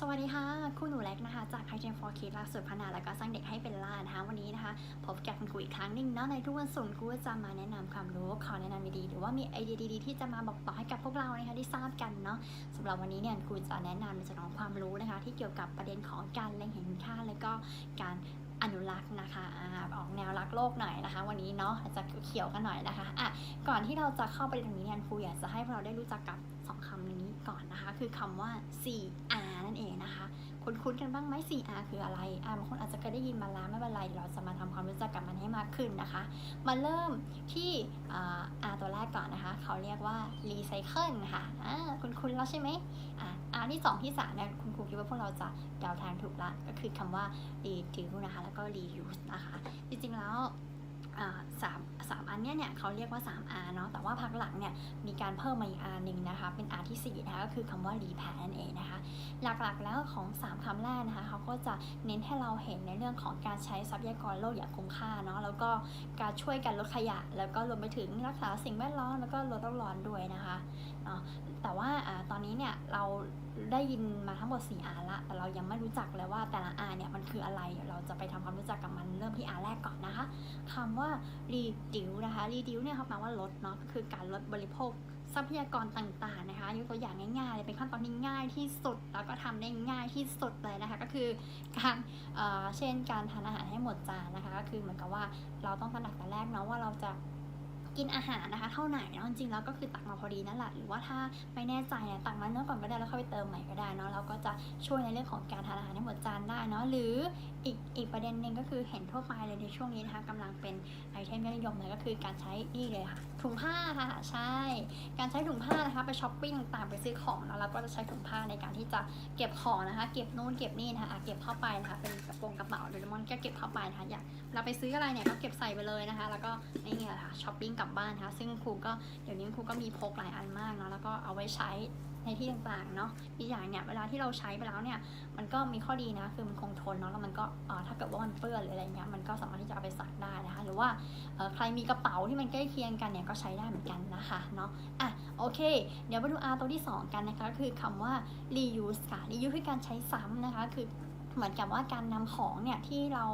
สวัสดีค่ะคุณหนูเล็กนะคะ จาก High Gen for Kids หลักสูตรพัฒนาและก็สร้างเด็กให้เป็นล่านะคะวันนี้นะคะ พบกับคุณครูอีกครั้งหนึ่งเนาะในทุกวันศุกร์ครูจะมาแนะนำความรู้ขอแนะนำดีๆหรือว่ามีไอเดียดีๆที่จะมาบอกต่อให้กับพวกเรานะคะที่ทราบกันเนาะสำหรับวันนี้เนี่ยครูจะแนะนำในส่วนของความรู้นะคะ ที่เกี่ยวกับประเด็นของการเล็งเห็นค่าและก็การอนุรักษ์นะคะออกแนวรักโลกหน่อยนะคะ วันนี้เนาะอาจจะเขียวกันหน่อยนะคะอะ ก่อนที่เราจะเข้าไปตรงนี้เนี่ยครูอยากจะให้พวกเราได้รู้จักกับสองคำนี้ก่อนนะคะ คือคำว่า 4R นั่นเองนะคะ คุ้นๆกันบ้างไหม 4R คืออะไรอ่าบางคนอาจจะเคยได้ยินมาแล้วไม่เป็นไรเดี๋ยวเราจะมาทำความรู้จักกับมันให้มากขึ้นนะคะ มาเริ่มที่อ่า R ตัวแรกก่อนนะคะ เขาเรียกว่า recycle ค่ะอ่าคุ้นๆแล้วใช่ไหมอ่า R ที่ 2 ที่3เนี่ยคุณครูคิดว่าพวกเราจะเดาทางถูกละก็คือคำว่า reduce นะคะ แล้วก็ reuse นะคะ จริงๆแล้ว สามสามอันเนี้ยเนี่ยเขาเรียกว่า 3R เนาะแต่ว่าพักหลังเนี่ยมีการเพิ่มมาอีก R หนึ่งนะคะเป็น R ที่ 4 นะคะก็คือคำว่า repair นั่นเองนะคะ หลักๆแล้วของ 3คำแรกนะคะเขาก็จะเน้นให้เราเห็นในเรื่องของการใช้ทรัพยากรโลกอย่างคุ้มค่าเนาะแล้วก็การช่วยกันลดขยะ แล้วก็รวมไปถึงรักษาสิ่งแวดล้อมแล้วก็ลดโลกร้อนด้วยนะคะเนาะ ว่าอาตอนนี้เนี่ยเราได้ยินมาทั้งหมด 4 R ละแต่เรายังไม่รู้จักเลยว่าแต่ละ R เนี่ยมันคืออะไร เราจะไปทำความรู้จักกับมันเริ่มที่ R แรกก่อนนะคะคำว่า reduce นะคะ reduce เนี่ยเขาแปลว่าลดเนาะก็คือการลดบริโภคทรัพยากรต่างๆนะคะยกตัวอย่างง่ายๆเลยเป็นขั้นตอนที่ง่ายที่สุด แล้วก็ทำได้ง่ายที่สุดเลยนะคะ ก็คือการเเช่นการทานอาหารให้หมดจานนะคะ ก็คือเหมือนกับว่าเราต้องตระหนักแต่แรกเนาะว่าเราจะ กินอาหารนะคะ เท่าไหร่เนาะจริงๆแล้วก็คือตักมาพอดีนั่นแหละหรือว่าถ้าไม่แน่ใจเนี่ยตักมาเนื้อก่อนก็ได้แล้วค่อยไปเติมใหม่ก็ได้เนาะเราก็จะช่วยในเรื่องของการทานอาหารให้หมดจานได้เนาะหรืออีกอีกประเด็นหนึ่งก็คือเห็นทั่วไปเลยในช่วงนี้นะคะกำลังเป็นไอเทมยอดนิยมเลยก็คือการใช้นี่เลยค่ะถุงผ้าค่ะใช่ การใช้ถุงผ้านะคะไปช้อปปิ้งต่างไปซื้อของแล้วเราก็จะใช้ถุงผ้าในการที่จะเก็บของนะคะ เก็บนู่นเก็บนี่นะคะเก็บเข้าไปนะคะเป็นกระโปรงกระเป๋าโดเรมอนก็เก็บเข้าไปนะคะอยากเราไปซื้ออะไรเนี่ยก็เก็บใส่ไปเลยนะคะ แล้วก็นี่ไงค่ะช้อปปิ้งกลับบ้านนะคะซึ่งครูก็เดี๋ยวนี้ครูก็มีพกหลายอันมากเนาะแล้วก็เอาไว้ใช้ในที่ต่างๆเนาะอีกอย่างเนี่ยเวลาที่เราใช้ไปแล้วเนี่ยมันก็มีข้อดีนะคือมันคงทนเนาะแล้วมันก็ถ้าเกิดว่ามันเปื้อนหรืออะไรเงี้ยมันก็สามารถที่จะเอาไปซักได้นะคะหรือว่าใครมีกระเป๋าที่มันใกล้เคียงกันเนี่ยก็ใช้ได้เหมือนกันนะคะเนาะอะโอเค เดี๋ยวมาดู R ตัวที่ 2 กันนะคะก็คือคำว่า reuse ค่ะ reuse คือการใช้ซ้ำนะคะคือ เหมือนกับว่าการนำของเนี่ยที่เรา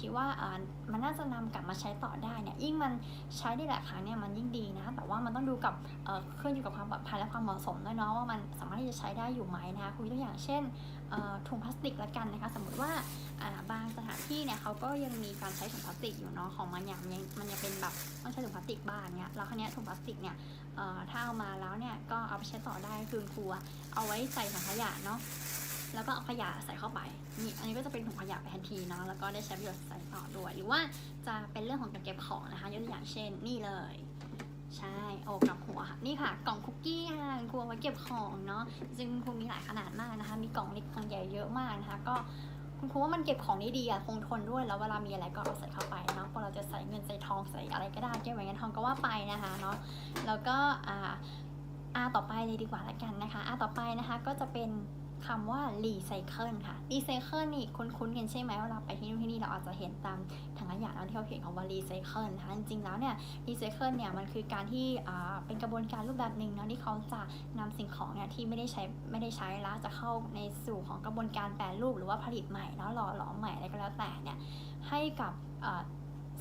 คิดว่าอ่ามันน่าจะนำกลับมาใช้ต่อได้เนี่ยยิ่งมันใช้ได้หลายครั้งเนี่ยมันยิ่งดีนะแต่ว่ามันต้องดูกับเอ่อขึ้นอยู่กับความปลอดภัยและความเหมาะสมด้วยเนาะว่ามันสามารถที่จะใช้ได้อยู่ไหมนะคะคุยตัวอย่างเช่นถุงพลาสติกละกันนะคะสมมติว่าอ่าบางสถานที่เนี่ยเขาก็ยังมีการใช้ถุงพลาสติกอยู่เนาะของมันอย่างมันยังมันยังเป็นแบบต้องใช้ถุงพลาสติกบ้างเนี่ยแล้วคราวนี้ถุงพลาสติกเนี่ยเอ่อถ้าเอามาแล้วเนี่ยก็เอาไปใช้ต่อได้คือครัว เอาไว้ใส่ถังขยะเนาะ แล้วก็เอาขยะใส่เข้าไปนี่อันนี้ก็จะเป็นถุงขยะไปทันทีเนาะแล้วก็ได้ใช้ประโยชน์ใส่ต่อด้วย หรือว่าจะเป็นเรื่องของการเก็บของนะคะยกตัวอย่างเช่นนี่เลย ใช่โอ้กับหัวค่ะนี่ค่ะกล่องคุกกี้ค่ะครัวไว้เก็บของเนาะจริงครูมีหลายขนาดมากนะคะ มีกล่องเล็กกล่องใหญ่เยอะมากนะคะ ก็คุณครูว่ามันเก็บของได้ดีอะคงทนด้วยแล้วเวลามีอะไรก็เอาใส่เข้าไปเนาะพอเราจะใส่เงินใส่ทองใส่อะไรก็ได้เก็บไว้เงินทองก็ว่าไปนะคะเนาะแล้วก็อ่าอาต่อไปเลยดีกว่าละกันนะคะอาต่อไปนะคะก็จะเป็น คำว่ารีไซเคิลค่ะรีไซเคิลนี่คุ้นๆกันใช่ไหมเวลาไปที่นู่นที่นี่เราอาจจะเห็นตามถังขยะแล้วที่เขาเขียนคำว่ารีไซเคิลนะคะจริงๆแล้วเนี่ยรีไซเคิลเนี่ยมันคือการที่เป็นกระบวนการรูปแบบหนึ่งเนาะที่เขาจะนำสิ่งของเนี่ยที่ไม่ได้ใช้ไม่ได้ใช้แล้วจะเข้าในสู่ของกระบวนการแปรรูปหรือว่าผลิตใหม่แล้วหล่อหลอมใหม่อะไรก็แล้วแต่เนี่ยให้กับ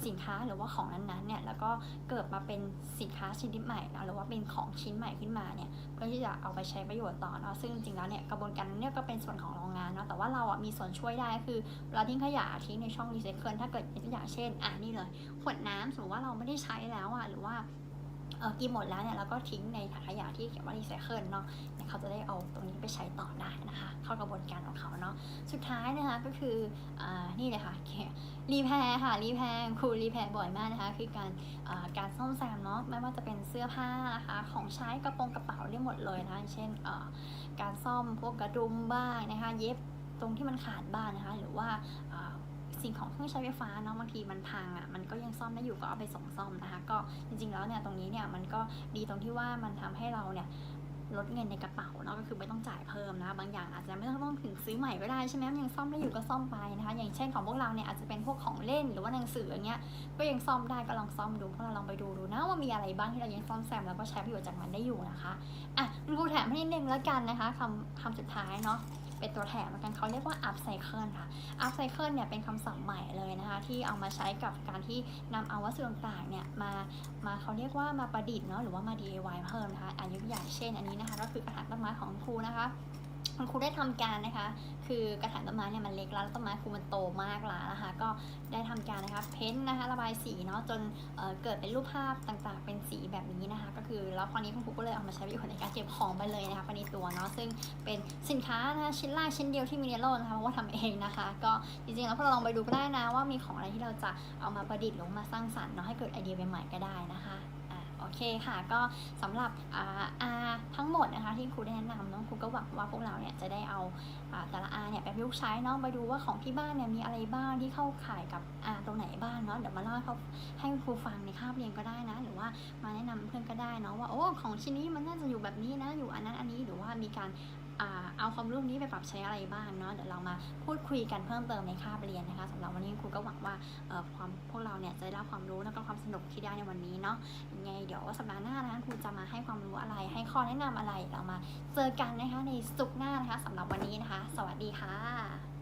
สินค้าหรือว่าของนั้นๆเนี่ยแล้วก็เกิดมาเป็นสินค้าชนิดใหม่นะหรือว่าเป็นของชิ้นใหม่ขึ้นมาเนี่ยเพื่อที่จะเอาไปใช้ประโยชน์ต่อเนาะซึ่งจริงๆแล้วเนี่ยกระบวนการนั้นเนี่ยก็เป็นส่วนของโรงงานเนาะแต่ว่าเราอะมีส่วนช่วยได้คือเวลาทิ้งขยะทิ้งในช่องรีไซเคิลถ้าเกิดตัวอย่างเช่นอะนี่เลยขวดน้ำสมมติว่าเราไม่ได้ใช้แล้วอะหรือว่า กินหมดแล้วเนี่ยเราก็ทิ้งในถังขยะที่เขียนว่ารีไซเคิลเนาะเนี่ยเขาจะได้เอาตรงนี้ไปใช้ต่อได้นะคะ เข้ากระบวนการของเขาเนาะสุดท้ายนะคะก็คืออนี่เลยค่ะรีแพร์ค่ะรีแพร์ครูรีแพร์บ่อยมากนะคะคือการการซ่อมแซมเนาะไม่ว่าจะเป็นเสื้อผ้านะคะของใช้กระโปรงกระเป๋าได้หมดเลยนะเช่นการซ่อมพวกกระดุมบ้างนะคะเย็บตรงที่มันขาดบ้างนะคะ หรือว่า สิ่งของเครื่องใช้ไฟฟ้าเนาะบางทีมันพังอะ่ะมันก็ยังซ่อมได้อยู่ก็เอาไปส่งซ่อมนะคะก็จริงๆแล้วเนี่ยตรงนี้เนี่ยมันก็ดีตรงที่ว่ามันทำให้เราเนี่ยลดเงินในกระเป๋าเนาะก็คือไม่ต้องจ่ายเพิ่มนะบางอย่างอาจจะไม่ต้องต้องถึงซื้อใหม่ก็ได้ใช่ไหมมันยังซ่อมได้อยู่ก็ซ่อมไปนะคะอย่างเช่นของพวกเราเนี่ยอาจจะเป็นพวกของเล่นหรือว่าหนังสืออย่างเงี้ยก็ยังซ่อมได้ก็ลองซ่อมดูพวกเราลองไปดูดูนะว่ามีอะไรบ้างที่เรายังซ่อมแซมแล้วก็ใช้ประโยชน์จากมันได้อยู่นะคะอะครูแถมให้นิดนึงแล้วกันนะคะคำคำสุดท้ายเนาะ เป็นตัวแถมเหมือนกันเขาเรียกว่า upcycle ค่ะ upcycle เนี่ยเป็นคำศัพท์ใหม่เลยนะคะ ที่เอามาใช้กับการที่นำเอาวัสดุต่างๆเนี่ยมามาเขาเรียกว่ามาประดิษฐ์เนาะหรือว่ามา DIY เพิ่มนะคะอายุอย่างเช่นอันนี้นะคะ ก็คือกระถางต้นไม้ของครูนะคะ คุณครูได้ทำการนะคะ คือกระถางต้นไม้เนี่ยมันเล็กแล้วต้นไม้ครูมันโตมากแล้วนะคะ ก็ได้ทำการนะคะ เพ้นท์นะคะ ระบายสีเนาะจนเเกิดเป็นรูปภาพต่างๆ เป็นสีแบบนี้นะคะ ก็คือแล้วคราวนี้คุณครูก็เลยเอามาใช้ประโยชน์ในการเก็บของไปเลยนะคะไปในตัวเนาะซึ่งเป็นสินค้านะคะชิ้นแรกชิ้นเดียวที่มีในโลกนะคะเพราะว่าทำเองนะคะ ก็จริงๆแล้วพวกเราลองไปดูก็ได้นะว่ามีของอะไรที่เราจะเอามาประดิษฐ์หรือมาสร้างสรรค์เนาะให้เกิดไอเดียใหม่ๆก็ได้นะคะ โอเคค่ะ ก็สำหรับอ่าอาทั้งหมดนะคะที่ครูได้แนะนำเนาะครูก็หวังว่าพวกเราเนี่ยจะได้เอาอ่าแต่ละอาเนี่ยไปยุกใช้เนาะไปดูว่าของที่บ้านเนี่ยมีอะไรบ้างที่เข้าข่ายกับอาตรงไหนบ้างเนาะเดี๋ยวมาเล่าให้เขาให้ครูฟังในคาบเรียนก็ได้นะ หรือว่ามาแนะนำเพื่อนก็ได้เนาะว่าโอ้ของชิ้นนี้มันน่าจะอยู่แบบนี้นะอยู่อันนั้นอันนี้หรือว่ามีการ เอาความรู้นี้ไปปรับใช้อะไรบ้างเนาะเดี๋ยวเรามาพูดคุยกันเพิ่มเติมในคาบเรียนนะคะสำหรับวันนี้ครูก็หวังว่าเอ่อความพวกเราเนี่ยจะได้รับความรู้แล้วก็ความสนุกที่ได้ในวันนี้เนาะยังไงเดี๋ยวสัปดาห์หน้านะคะครูจะมาให้ความรู้อะไร ให้ข้อแนะนำอะไรเรามาเจอกันนะคะในสุกร์หน้านะคะสำหรับวันนี้นะคะ สวัสดีค่ะ